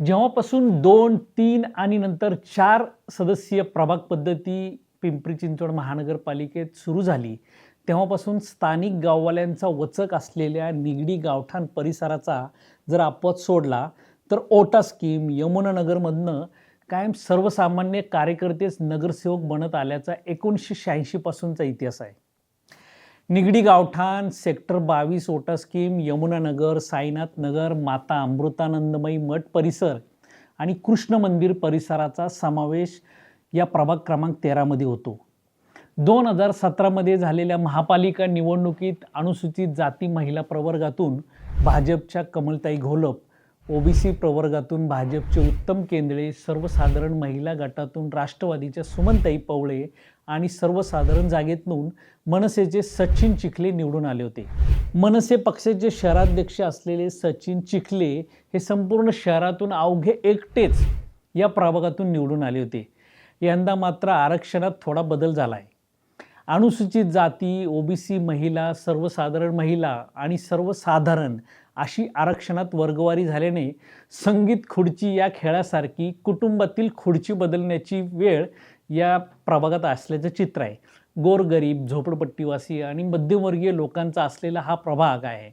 जेव्हापासून दोन तीन आणि नंतर चार सदस्यीय प्रभाग पद्धती पिंपरी चिंचवड महानगरपालिकेत सुरू झाली तेव्हापासून स्थानिक गाववाल्यांचा वचक असलेल्या निगडी गावठाण परिसराचा जर अपवाद सोडला तर ओटा स्कीम यमुनानगरमधनं कायम सर्वसामान्य कार्यकर्तेच नगरसेवक बनत आल्याचा एकोणीसशे शहाऐंशीपासूनचा इतिहास आहे. निगडी गावठाण सेक्टर बावीस ओटा स्कीम यमुनानगर साईनाथ नगर माता अमृतानंदमयी मठ परिसर आणि कृष्ण मंदिर परिसराचा समावेश या प्रभाग क्रमांक तेरामध्ये होतो. दोन हजार सतरामध्ये झालेल्या महापालिका निवडणुकीत अनुसूचित जाती महिला प्रवर्गातून भाजपच्या कमलताई घोलप ओबीसी प्रवर्गातून भाजपचे उत्तम केंद्रे सर्वसाधारण महिला गटातून राष्ट्रवादीच्या सुमनताई पवळे आणि सर्वसाधारण जागेतून मनसेचे सचिन चिखले निवडून आले होते. मनसे पक्षाचे शहराध्यक्ष असलेले सचिन चिखले हे संपूर्ण शहरातून अवघे एकटेच या प्रभागातून निवडून आले होते. यंदा मात्र आरक्षणात थोडा बदल झाला आहे अनुसूचित जाती ओबीसी महिला सर्वसाधारण महिला आणि सर्वसाधारण अशी आरक्षणात वर्गवारी झाल्याने संगीत खुर्ची या खेळासारखी कुटुंबातील खुर्ची बदलण्याची वेळ या प्रभागात असल्याचं चित्र आहे. गोरगरीब झोपडपट्टीवासी आणि मध्यमवर्गीय लोकांचा असलेला हा प्रभाग आहे.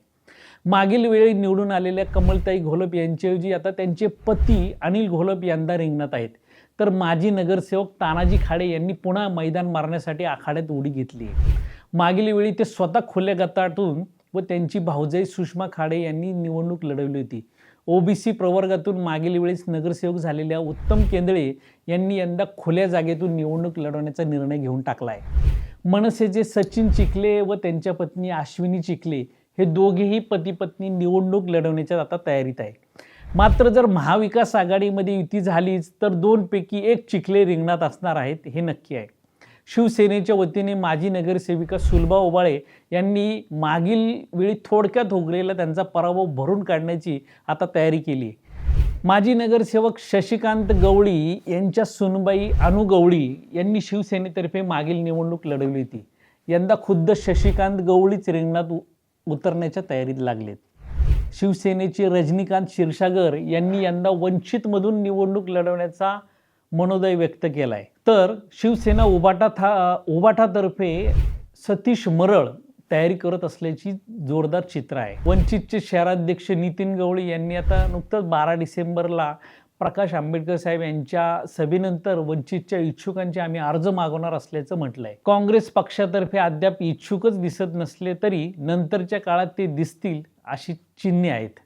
मागील वेळी निवडून आलेल्या कमलताई घोलप यांच्याऐवजी आता त्यांचे पती अनिल घोलप यंदा रिंगणात आहेत. तर माजी नगरसेवक तानाजी खाडे यांनी पुन्हा मैदान मारण्यासाठी आखाड्यात उडी घेतली मागील वेळी ते स्वतः खुल्या गटातून व त्यांची भाऊजाई सुषमा खाडे यांनी निवडणूक लढवली होती. ओबीसी प्रवर्गातून मागील वेळेस नगरसेवक झालेल्या उत्तम केंद्रे यांनी यंदा खुल्या जागेतून निवडणूक लढवण्याचा निर्णय घेऊन टाकला आहे मनसेचे सचिन चिखले व त्यांच्या पत्नी अश्विनी चिखले हे दोघेही पतीपत्नी निवडणूक लढवण्याच्या आता तयारीत आहे मात्र जर महाविकास आघाडीमध्ये युती झालीच तर दोनपैकी एक चिखले रिंगणात असणार आहेत हे नक्की आहे. शिवसेनेच्या वतीने माजी नगरसेविका सुलभा ओबाळे यांनी मागील वेळी थोडक्यात उघडलेला त्यांचा पराभव भरून काढण्याची आता तयारी केली आहे. माजी नगरसेवक शशिकांत गवळी यांच्या सुनबाई अनु गवळी यांनी शिवसेनेतर्फे मागील निवडणूक लढवली होती. यंदा खुद्द शशिकांत गवळीच रिंगणात उ- उतरण्याच्या तयारीत लागलेत. शिवसेनेचे रजनीकांत क्षीरसागर यांनी यंदा वंचितमधून निवडणूक लढवण्याचा मनोदय व्यक्त केला आहे तर शिवसेना उबाटा था उबाटातर्फे सतीश मरळ तयारी करत असल्याची जोरदार चित्र आहे. वंचितचे शहराध्यक्ष नितीन गवळी यांनी आता नुकतंच बारा डिसेंबरला प्रकाश आंबेडकर साहेब यांच्या सभेनंतर वंचितच्या इच्छुकांचे आम्ही अर्ज मागवणार असल्याचं म्हटलंय. काँग्रेस पक्षातर्फे अद्याप इच्छुकच दिसत नसले तरी नंतरच्या काळात ते दिसतील अशी चिन्हे आहेत.